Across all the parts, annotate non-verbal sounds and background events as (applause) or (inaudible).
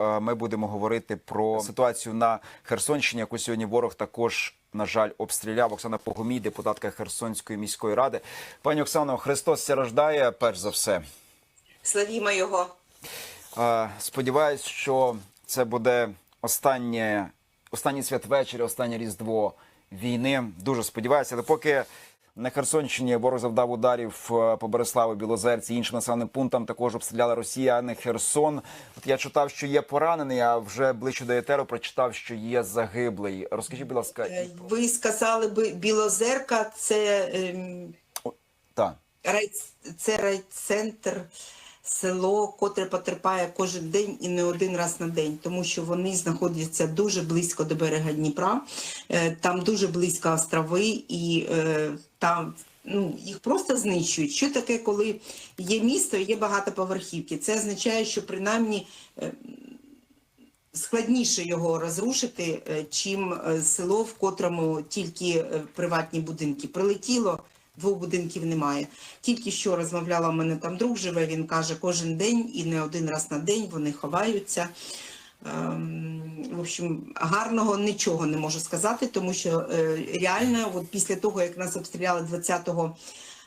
е, ми будемо говорити про ситуацію на Херсонщині, яку сьогодні ворог також. На жаль, обстріляв Оксана Погомій, депутатка Херсонської міської ради. Пані Оксано, Христос ся рождає, перш за все. Славімо його. Е, Сподіваюсь, що це буде останнє, останній святвечір, останнє різдво війни. Дуже сподіваюся, але поки. На Херсонщині ворог завдав ударів е, по Береславу, Білозерці, іншим населеним пунктам також обстріляла Росія, а не Херсон. От я читав, що є поранений, а вже ближче до етеру прочитав, що є загиблий. Розкажіть, будь ласка, Е, Ви сказали би Білозерка, це, ем, рай, це райцентр, село, котре потерпає кожен день і не один раз на день, тому що вони знаходяться дуже близько до берега Дніпра, е, там дуже близько острови, і е, там ну, їх просто знищують. Що таке, коли є місто, і є багатоповерхівки? Це означає, що принаймні. е, складніше його розрушити, чим село, в котрому тільки приватні будинки. Прилетіло, двох будинків немає. Тільки що розмовляла в мене там друг живе, він каже, кожен день і не один раз на день вони ховаються. Ем, В общем, гарного нічого не можу сказати, тому що е, реально, от після того, як нас обстріляли 20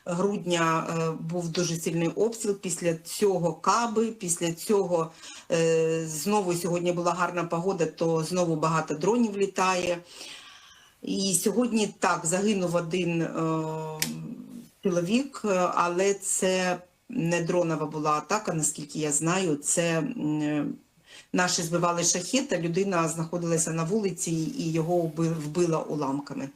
грудня, е, був дуже сильний обстріл. Після цього каби, після цього е, знову сьогодні була гарна погода, то знову багато дронів літає. І сьогодні так загинув один е, чоловік, е, але це не дронова була атака, наскільки я знаю. Це е, наші збивали шахет, а людина знаходилася на вулиці і його вбила уламками.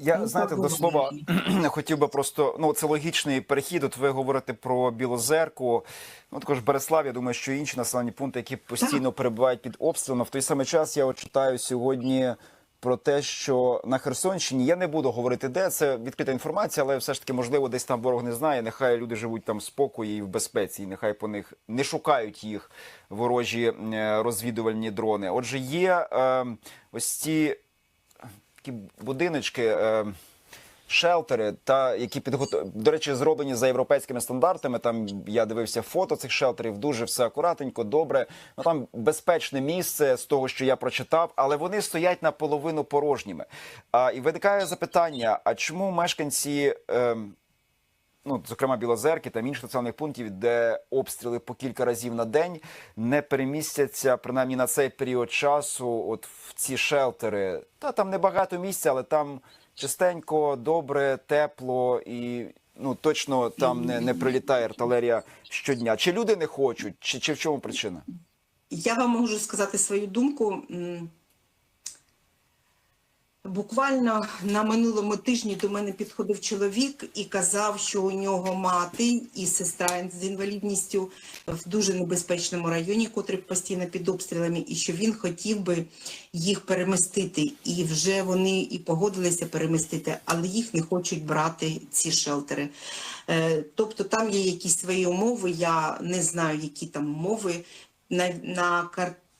Я Ну, знаєте, до слова (clears throat) хотів би просто ну це логічний перехід. От ви говорите про Білозерку. Ну також Береслав. Я думаю, що інші населені пункти, які постійно перебувають під обстрілом. В той самий час я от читаю сьогодні. Про те, що на Херсонщині я не буду говорити, де це відкрита інформація, але все ж таки, можливо, десь там ворог не знає. Нехай люди живуть там в спокої і в безпеці, і нехай по них не шукають їх ворожі е, розвідувальні дрони. Отже, є е, ось ці такі будиночки, е, шелтери, та які підготов... до речі, зроблені за європейськими стандартами. Там я дивився фото цих шелтерів, дуже все акуратненько, добре. Ну там безпечне місце з того, що я прочитав, але вони стоять наполовину порожніми. А, і виникає запитання: а чому мешканці? Е, ну, зокрема, Білозерки та інших населених пунктів, де обстріли по кілька разів на день не перемістяться принаймні на цей період часу. От в ці шелтери. Та там небагато місця, але там чистенько, добре, тепло і. Ну точно там не, не прилітає артилерія щодня. Чи люди не хочуть, чи, чи в чому причина? Я вам можу сказати свою думку. Буквально на минулому тижні до мене підходив чоловік і казав, що у нього мати і сестра з інвалідністю в дуже небезпечному районі, котрий постійно під обстрілами, і що він хотів би їх перемістити. І вже вони і погодилися перемістити, але їх не хочуть брати ці шелтери. Е, Тобто там є якісь свої умови. Я не знаю, які там умови. На, на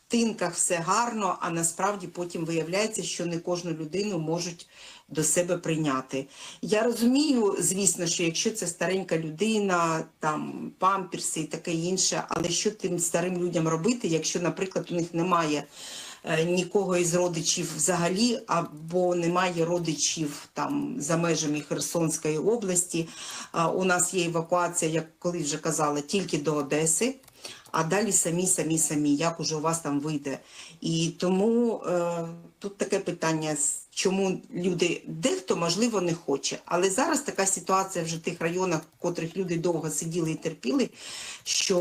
картинках все гарно, а насправді потім виявляється, що не кожну людину можуть до себе прийняти. Я розумію, звісно, що якщо це старенька людина, там памперси і таке інше, але що тим старим людям робити, якщо, наприклад, у них немає е, нікого із родичів взагалі, або немає родичів там за межами Херсонської області. У нас є евакуація, як коли вже казала, тільки до Одеси. А далі самі, самі, самі, як уже у вас там вийде. І тому е, тут таке питання, чому люди, дехто, можливо, не хоче. Але зараз така ситуація вже в тих районах, в котрих люди довго сиділи і терпіли, що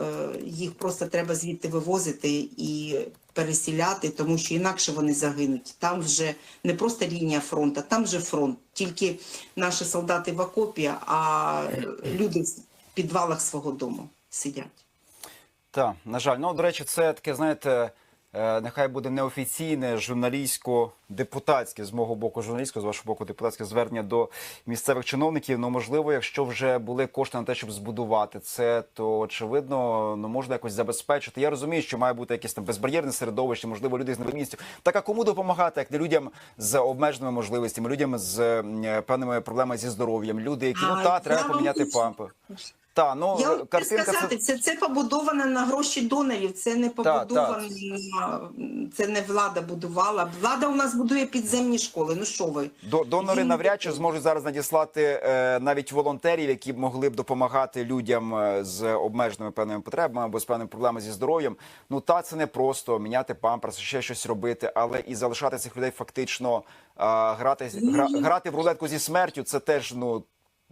е, їх просто треба звідти вивозити і пересіляти, тому що інакше вони загинуть. Там вже не просто лінія фронту, там вже фронт. Тільки наші солдати в окопі, а люди в підвалах свого дому сидять. Так, на жаль, ну до речі, це таке, знаєте, е, нехай буде неофіційне журналістсько-депутатське з мого боку, журналістське, з вашого боку, депутатське звернення до місцевих чиновників. Ну можливо, якщо вже були кошти на те, щоб збудувати це, то очевидно, ну можна якось забезпечити. Я розумію, що має бути якесь там безбар'єрне середовище, можливо, люди з місців. Так а кому допомагати, як не людям з обмеженими можливостями, людям з е, певними проблемами зі здоров'ям, люди, які ну та треба поміняти пампи. Та ну Я хочу картинка сказати, це, це побудовано на гроші донорів. Це не побудовано це не влада будувала. Влада у нас будує підземні школи. Ну що ви? До донори Він- навряд чи зможуть зараз надіслати е, навіть волонтерів, які б могли б допомагати людям е, з обмеженими певними потребами або з певними проблемами зі здоров'ям. Ну та це не просто міняти памперс, ще щось робити, але і залишати цих людей фактично е, грати гра, грати в рулетку зі смертю. Це теж ну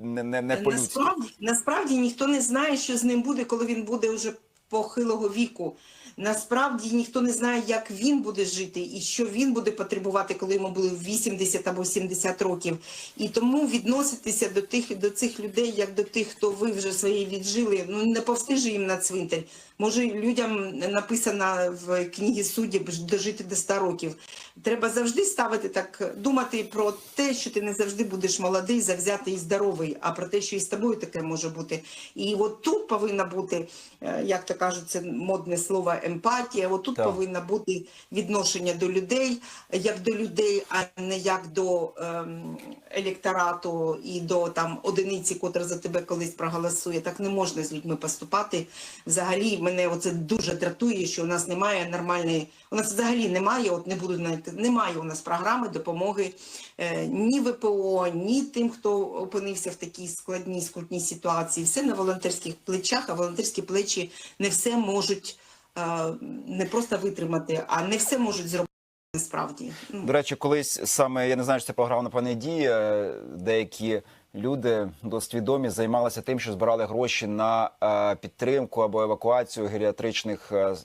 не, не, не по-людськи. Насправді, насправді ніхто не знає, що з ним буде, коли він буде вже похилого віку. Насправді ніхто не знає, як він буде жити і що він буде потребувати, коли йому буде 80 або 70 років. І тому відноситися до тих до цих людей, як до тих, хто ви вже своє віджили. Ну не повстежи їм на цвинтар. Може, людям написано в книгі суддів дожити до 100 років. Треба завжди ставити так, думати про те, що ти не завжди будеш молодий, завзятий і здоровий, а про те, що і з тобою таке може бути. І от тут повинна бути, е, як то кажуть, це модне слово емпатія. От тут Так. повинна бути відношення до людей, як до людей, а не як до ем, електорату і до там одиниці, котра за тебе колись проголосує. Так не можна з людьми поступати. Взагалі, мене оце дуже дратує, що у нас немає нормальної, у нас взагалі немає, от не буду навіть, немає у нас програми допомоги е, ні ВПО, ні тим, хто опинився в такій складній скрутній ситуації. Все на волонтерських плечах, а волонтерські плечі не все можуть е, не просто витримати, а не все можуть зробити насправді. Ну, До речі, колись саме я не знаю, чи це програма напевне дії. Деякі люди досить відомі займалися тим, що збирали гроші на е, підтримку або евакуацію геріатричних е, е,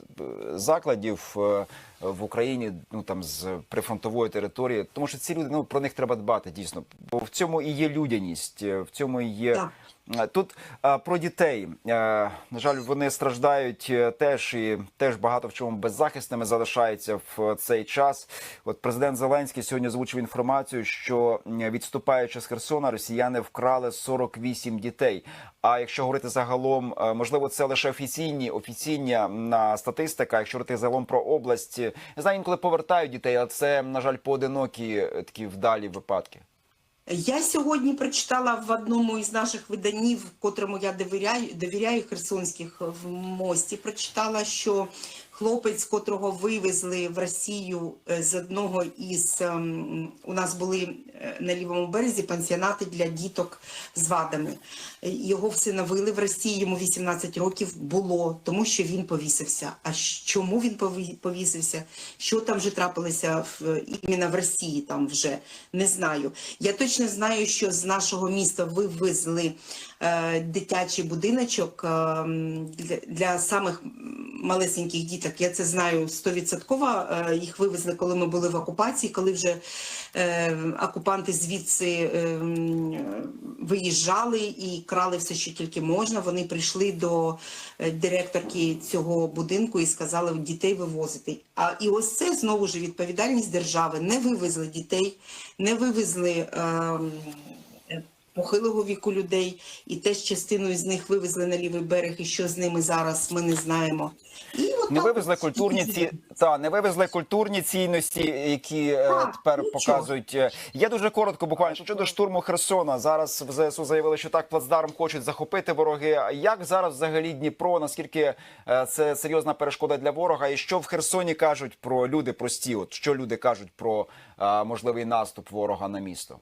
закладів в Україні, ну там з прифронтової території. Тому що ці люди ну про них треба дбати дійсно. Бо в цьому і є людяність, е, в цьому і є. Так. Е, Тут е, про дітей. Е, На жаль, вони страждають теж і теж багато в чому беззахисними залишаються в цей час. От президент Зеленський сьогодні озвучив інформацію, що відступаючи з Херсона, росіяни вкрали 48 дітей. А якщо говорити загалом, можливо, це лише офіційні офіційна на статистика. Якщо говорити загалом про область, знаю, інколи повертають дітей, але це на жаль поодинокі е, такі вдалі випадки. Я сьогодні прочитала в одному із наших виданів, котрому я довіряю, довіряю Херсонських в мості. Прочитала, що хлопець, котрого вивезли в Росію е, з одного із ем, у нас були е, на лівому березі пансіонати для діток з вадами. Е, Його всиновили в Росії, йому 18 років було, тому що він повісився. А чому він повісився? Що там вже трапилося в іменно в Росії? Там вже не знаю. Я точно знаю, що з нашого міста вивезли е, дитячий будиночок е, для, для самих малесеньких діток. Я це знаю стовідсотково. Е, їх вивезли, коли ми були в окупації, коли вже е, окупанти звідси е, виїжджали і крали все, що тільки можна. Вони прийшли до е, директорки цього будинку і сказали дітей вивозити. А і ось це знову ж відповідальність держави. Не вивезли дітей, не вивезли. ем, е, Похилого віку людей, і теж частину з них вивезли на лівий берег, і що з ними зараз ми не знаємо. І от Не так вивезли культурні ці та не вивезли культурні цінності, які е, Так, тепер нічого. показують. е, Я дуже коротко, буквально щодо штурму Херсона. Зараз в ЗСУ заявили, що так плацдарм хочуть захопити вороги. Як зараз взагалі Дніпро? Наскільки це серйозна перешкода для ворога? І що в Херсоні кажуть про люди прості? От що люди кажуть про можливий наступ ворога на місто?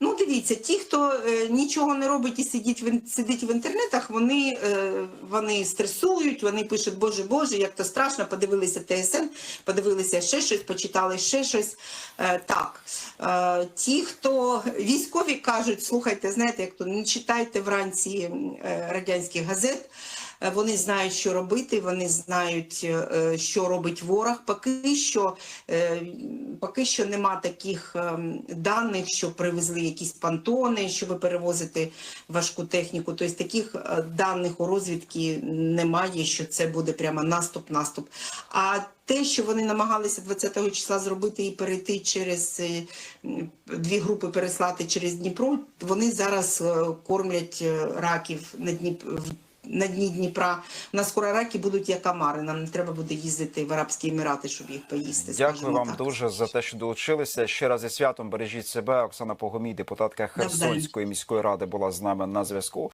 Ну, дивіться, ті, хто е, нічого не робить і сидить в сидить в інтернетах, вони, е, вони стресують, вони пишуть, Боже, Боже, як то страшно, подивилися ТСН, подивилися ще щось, почитали ще щось. Е, так. Ті, хто військові кажуть, слухайте, знаєте, як то не читайте вранці радянських газет. Е, Вони знають, що робити, вони знають, е, що робить ворог. Поки що, е, поки що нема таких ем, даних, що привезли якісь пантони, щоб перевозити важку техніку. Тобто таких е, даних у розвідки немає, що це буде прямо наступ, наступ. А те, що вони намагалися 20-го числа зробити і перейти через е, дві групи переслати через Дніпро, вони зараз е, кормлять е, раків на Дніп... на дні Дніпра. У нас скоро раки будуть як амари. Нам не треба буде їздити в Арабські Емірати, щоб їх поїсти. Дякую вам так. дуже за те, що долучилися. Ще раз зі святом бережіть себе. Оксана Погомій, депутатка Херсонської міської ради, була з нами на зв'язку.